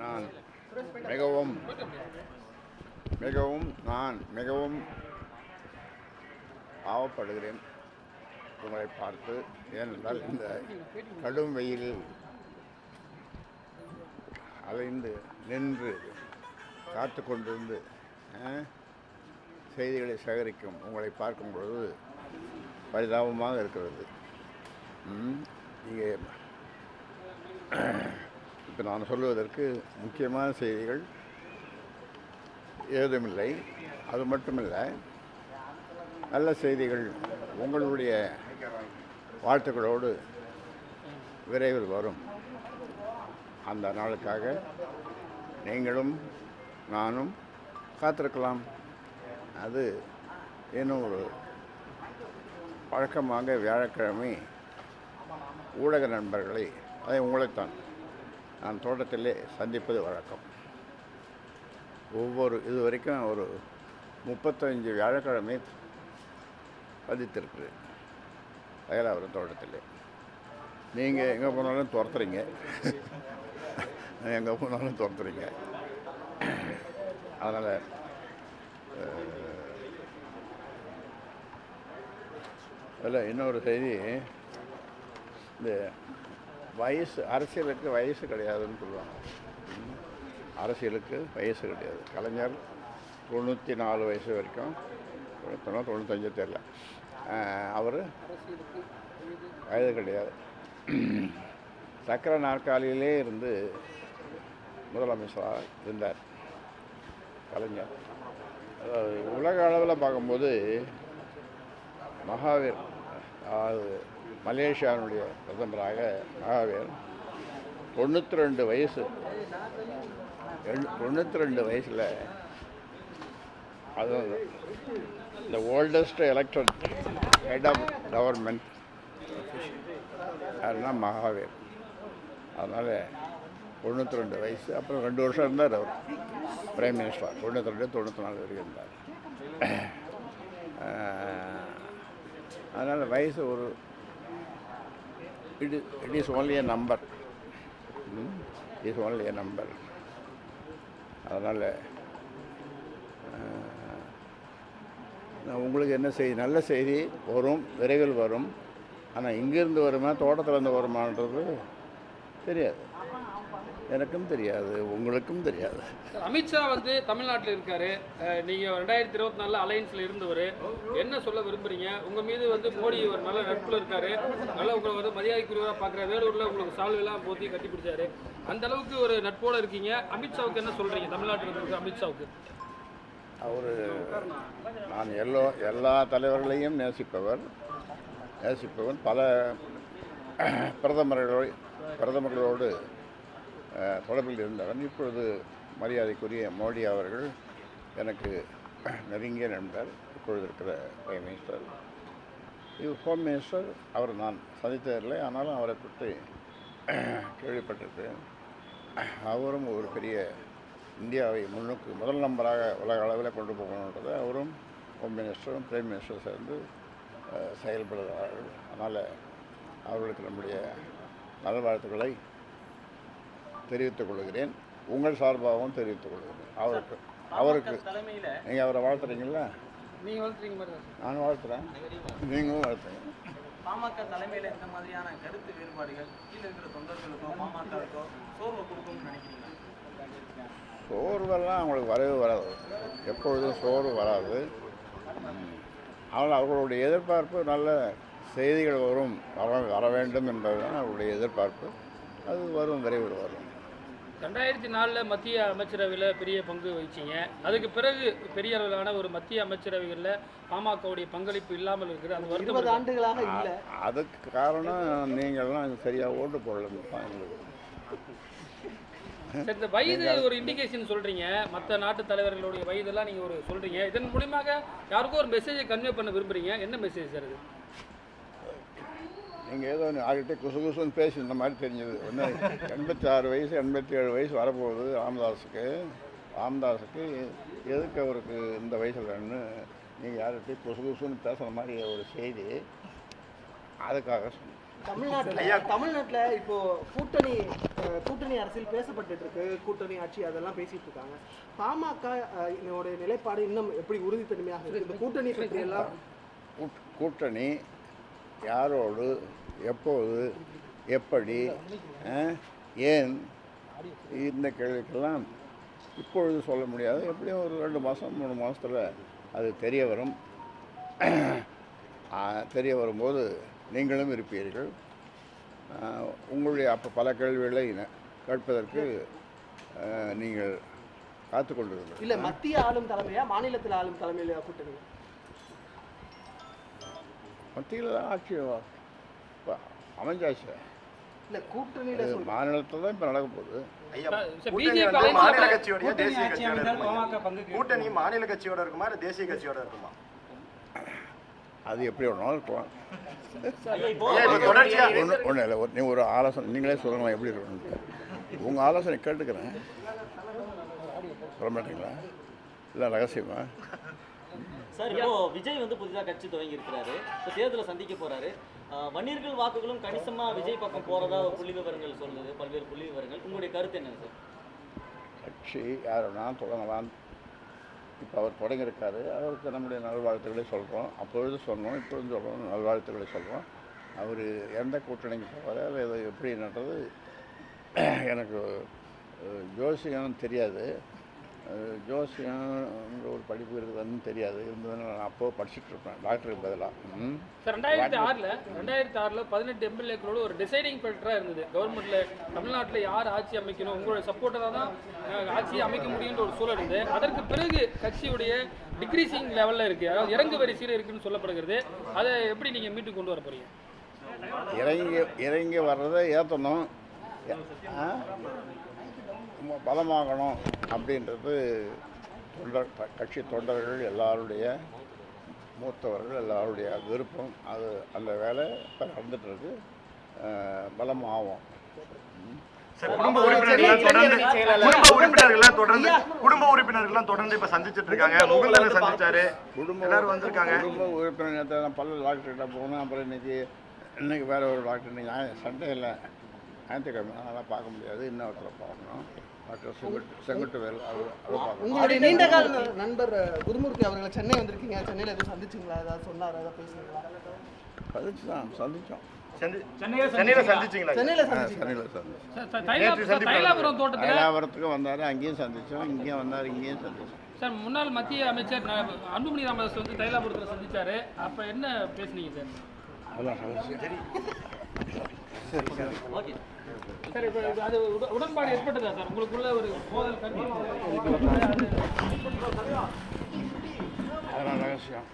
நான் மிகவும் மிகவும் நான் மிகவும் ஆவப்படுகிறேன். உங்களை பார்த்து ஏனென்றால் இந்த கடும் வெயிலில் அலைந்து நின்று காத்து கொண்டிருந்து செய்திகளை சேகரிக்கும் உங்களை பார்க்கும் பொழுது பரிதாபமாக இருக்கிறது. இங்கே இப்போ நான் சொல்லுவதற்கு முக்கியமான செய்திகள் ஏதுமில்லை. அது மட்டுமில்லை நல்ல செய்திகள் உங்களுடைய வாழ்த்துக்களோடு விரைவில் வரும். அந்த நாளுக்காக நீங்களும் நானும் காத்திருக்கலாம். அது இன்னும் ஒரு வழக்கமாக வியாழக்கிழமை ஊடக நண்பர்களை அதை உங்களைத்தான் நான் தோட்டத்திலே சந்திப்பது வழக்கம். ஒவ்வொரு இது வரைக்கும் ஒரு முப்பத்தஞ்சு வியாழக்கிழமை சந்தித்திருக்கிறேன் அயலாவரம் தோட்டத்திலே. நீங்கள் எங்கே போனாலும் துரத்துறீங்க. எங்கே போனாலும் துரத்துறீங்க. அதனால் அதில் இன்னொரு செய்தி. இந்த வயசு அரசியலுக்கு வயசு கிடையாதுன்னு சொல்லுவாங்க. அரசியலுக்கு வயசு கிடையாது. கலைஞர் தொண்ணூற்றி நாலு வயசு வரைக்கும் தொண்ணூத்தொன்று தொண்ணூத்தஞ்சு தெரில அவர் வயது வயது கிடையாது. சக்கர நாற்காலியிலே இருந்து முதலமைச்சராக இருந்தார். கலைஞர். அதாவது உலக அளவில் பார்க்கும்போது மகாவீர் அதாவது மலேசியாவினுடைய பிரதமராக மகாவீர் தொண்ணூற்றி ரெண்டு வயசு. தொண்ணூற்றி ரெண்டு வயசில் அது இந்த oldest elected head of government யாருன்னா மகாவீர். அதனால் தொண்ணூற்றி ரெண்டு வயசு. அப்புறம் ரெண்டு வருஷம் இருந்தார் அவர். பிரைம் மினிஸ்டர் தொண்ணூற்றி ரெண்டு தொண்ணூற்றி நாலு வரைக்கும் இருந்தார். அதனால் வயசு ஒரு it it is only a number is only a number அதனால் நான் உங்களுக்கு என்ன செய்தி நல்ல செய்தி வரும் விரைவில் வரும். ஆனால் இங்கேருந்து வருமா தோட்டத்துலேருந்து வருமானது தெரியாது. எனக்கும் தெரியாது உங்களுக்கும் தெரியாது. அமித்ஷா வந்து தமிழ்நாட்டில் இருக்காரு. அஹ், நீங்க ரெண்டாயிரத்தி இருபத்தி நாலுல அலையன்ஸ்ல இருந்தவர். என்ன சொல்ல விரும்புறீங்க? உங்க மீது வந்து மோடி ஒரு நல்ல நட்புல இருக்காரு. நல்ல உங்களை வந்து மரியாதைக்குரியவராக பார்க்குற வேலூர்ல உங்களுக்கு சால்வெல்லாம் போத்தி கட்டி பிடிச்சாரு. அந்த அளவுக்கு ஒரு நட்போட இருக்கீங்க. அமித்ஷாவுக்கு என்ன சொல்றீங்க? தமிழ்நாட்டில் இருக்கிற அமித்ஷாவுக்கு. அவர் நான் எல்லோ எல்லா தலைவர்களையும் நேசிப்பவர். நேசிப்பவன் பல பிரதமர்களோடு பிரதமர்களோடு தொடர்பில் இருந்தவன். இப்பொழுது மரியாதைக்குரிய மோடி அவர்கள் எனக்கு நெருங்கிய நண்பர் இப்பொழுது இருக்கிற பிரைம் மினிஸ்டர் இது ஹோம் மினிஸ்டர் அவர் நான் சந்தித்ததில்லை. ஆனாலும் அவரை பற்றி கேள்விப்பட்டிருக்கிறேன். அவரும் ஒரு பெரிய இந்தியாவை முன்னுக்கு முதல் நம்பராக உலக அளவில் கொண்டு போகணுன்றதை அவரும் ஹோம் மினிஸ்டரும் பிரைம் மினிஸ்டரும் சேர்ந்து செயல்படுகிறார்கள். அதனால் அவர்களுக்கு நம்முடைய நல்வாழ்த்துக்களை தெரிவித்துக் கொள்கிறேன் உங்கள் சார்பாகவும் தெரிவித்துக் கொள்கிறேன் அவருக்கு அவருக்கு நீங்கள் அவரை வாழ்த்துறீங்களா? நீங்க வளர்த்துறீங்க மாதிரி தான் சார். நான் வாழ்த்துறேன். நீங்களும் வாழ்த்துங்க பாமக தலைமையில இந்த மாதிரியான கருத்து வேறுபாடுகள் கீழே இருக்கிற தொண்டர்களுக்கோ பாமகவுக்கோ சோர்வை கொடுக்கும்னு நினைக்கிறீங்களா? சோர்வெல்லாம் அவங்களுக்கு வரவே வராது. எப்பொழுதும் சோர்வு வராது. ஆனால் அவர்களுடைய எதிர்பார்ப்பு நல்ல செய்திகள் வரும் வர வர வேண்டும் என்பதுதான் அவருடைய எதிர்பார்ப்பு. அது வரும் விரைவில் வரும். ரெண்டாயிரத்தி நாலில் மத்திய அமைச்சரவையில் பெரிய பங்கு வகிச்சீங்க. அதுக்கு பிறகு பெரிய அளவிலான ஒரு மத்திய அமைச்சரவைகளில் பாமகவுடைய பங்களிப்பு இல்லாமல் இருக்குது. அது இருபது ஆண்டுகளாக இல்லை. அதுக்கு காரணம் நீங்கள்லாம் சரியாக ஓட்டு தான் எங்களுக்கு. சரி, இந்த வயது ஒரு இண்டிகேஷன் சொல்றீங்க. மற்ற நாட்டு தலைவர்களுடைய வயதெல்லாம் நீங்க ஒரு சொல்றீங்க. இதன் மூலியமாக யாருக்கோ ஒரு மெசேஜை கன்வே பண்ண விரும்புறீங்க. என்ன மெசேஜ் சார் இது? நீங்கள் ஏதோ யார்கிட்ட குசு குசுன்னு பேசி இந்த மாதிரி தெரிஞ்சது. ஒன்று எண்பத்தி ஆறு வயசு எண்பத்தி ஏழு வயசு வரப்போகுது ராமதாஸுக்கு. ராமதாஸுக்கு எதுக்கு அவருக்கு இந்த வயசுலன்னு நீங்கள் யார்கிட்டையும் குசு குசுன்னு பேசுகிற மாதிரி ஒரு செய்தி. அதுக்காக சொன்னேன். தமிழ்நாட்டுல தமிழ்நாட்டுல இப்போ கூட்டணி கூட்டணி அரசியல் பேசப்பட்டுட்டு இருக்கு கூட்டணி ஆட்சி அதெல்லாம் பேசிட்டு இருக்காங்க. பாமக இதோட நிலைப்பாடு இன்னும் எப்படி உறுதித்தன்மையாக இருக்கு? இந்த கூட்டணி பற்றி எல்லாம் கூட்- கூட்டணி யாரோடு எப்போது எப்படி ஏன் இந்த கேள்விக்கெல்லாம் இப்பொழுது சொல்ல முடியாது. எப்படியும் ஒரு ரெண்டு மாதம் மூணு மாதத்தில் அது தெரிய வரும். தெரிய வரும்போது நீங்களும் இருப்பீர்கள். உங்களுடைய அப்போ பல கேள்விகளை கேட்பதற்கு நீங்கள் காத்து இல்லை மத்திய ஆளும் தலைமையா மாநிலத்தில் ஆளும் தலைமையில் கூட்டணி மத்தியில் தான் ஆட்சி அமைஞ்சாச்சு. இல்ல கூட்டணியில மாநிலத்தில் தான் இப்போ நடக்க போகுது. மாநில கட்சியோடய தேசிய கட்சியோட இருக்குமா? கூட்டணி மாநில கட்சியோட இருக்குமா? இல்ல தேசிய கட்சியோட இருக்குமா? அது எப்படி வேணாலும் இருக்கலாம். ஒன்று ஒன்றும் இல்லை ஒரு நீ ஒரு ஆலோசனை நீங்களே சொல்லுங்களேன் எப்படி இருக்கணும் உங்கள் ஆலோசனை கேட்டுக்கிறேன். சொல்ல மாட்டீங்களா? இல்லை ரகசியமா? சார் இப்போ விஜய் வந்து புதிதாக கட்சி துவங்கி இருக்கிறாரு இப்போ தேர்தலை சந்திக்க போறாரு. வன்னியர்கள் வாக்குகளும் கணிசமா விஜய் பக்கம் போறதா ஒரு புள்ளி விவரங்கள் சொல்லுது பல்வேறு புள்ளி விவரங்கள். உங்களுடைய கருத்து என்னங்க சார்? கட்சி யார் வேணாலும் தொடங்கலாம். இப்போ அவர் தொடங்கியிருக்காரு. அவருக்கு நம்முடைய நல்வாழ்த்துக்களை சொல்கிறோம் அப்பொழுது சொன்னோம் இப்பொழுது சொல்கிறோம் நல்வாழ்த்துக்களை சொல்கிறோம் அவர் எந்த கூட்டணிக்கு போகிறார் அது எப்படின்றது எனக்கு ஜோசியம் தெரியாது. ஜோசியம்ன்ற ஒரு படிப்பு இருக்குதுன்னு தெரியாது. இருந்ததுன்னு நான் அப்போ படிச்சுட்டு இருப்பேன் டாக்டருக்கு பதிலாக சார் ரெண்டாயிரத்தி ஆறில் ரெண்டாயிரத்தி ஆறில் பதினெட்டு எம்எல்ஏக்களோட ஒரு டிசைடிங் ஃபேக்டராக இருந்தது. கவர்மெண்ட்ல தமிழ்நாட்டில் யார் ஆட்சி அமைக்கணும் உங்களோட சப்போர்ட்டராக தான் ஆட்சியை அமைக்க முடியுன்ற ஒரு சூழல் இருந்து அதற்கு பிறகு கட்சியுடைய டிக்ரீசிங் லெவலில் இருக்குது அதாவது இறங்கு வரிசையில் இருக்குன்னு சொல்லப்படுகிறது. அதை எப்படி நீங்கள் மீட்டு கொண்டு வர போறீங்க? இறங்கி இறங்கி வர்றதை ஏற்றணும் பலமாகணும் அப்படின்றது தொண்டர் கட்சி தொண்டர்கள் எல்லாருடைய மூத்தவர்கள் எல்லாருடைய விருப்பம். அது அந்த வேலை இப்போ அஹ், பலமாகும். குடும்ப உறுப்பினர்கள் தொடர்ந்து குடும்ப உறுப்பினர்கள் தொடர்ந்து குடும்ப உறுப்பினர்கள் தொடர்ந்து இப்ப சந்திச்சிட்டு இருக்காங்க. முகுந்தனை சந்திச்சாரு. குடும்ப எல்லாரும் வந்திருக்காங்க. குடும்ப உறுப்பினர் பல்ல டாக்டர்கிட்ட போனேன். அப்புறம் இன்னைக்கு இன்னைக்கு வேற ஒரு டாக்டர். இன்னைக்கு சண்டே இல்லை. ஞாயிற்றுக்கிழமை அதெல்லாம் பார்க்க முடியாது. இன்னொருத்தரை பார்க்கணும். டாக்டர் செங்குட்டு அவர் பார்க்கணும். உங்களுடைய நீண்ட கால நண்பர் குருமூர்த்தி அவர்களை சென்னை வந்திருக்கீங்க. சென்னையில எதுவும் சந்திச்சிங்களா? ஏதாவது சொன்னாரா? ஏதாவது பேசுனீங்களா? சந்திச்சு தான் சந்தித்தோம் சந்திச்சோம். தைலாபுரத்துக்கு வந்தார் அங்கேயும் சந்தித்தோம் இங்கேயும் வந்தார் இங்கேயும் சந்தித்தோம் சார் முன்னாள் மத்திய அமைச்சர் அன்புமணி ராமதாஸ் வந்து தைலாபுரத்தில் சந்திச்சாரு. அப்போ என்ன பேசுனீங்க சார். சார் இப்போ அது உடன்பாடு ஏற்பட்டதா சார்? உங்களுக்குள்ள ஒரு மோதல் கண்டிப்பாக ரகசியம்.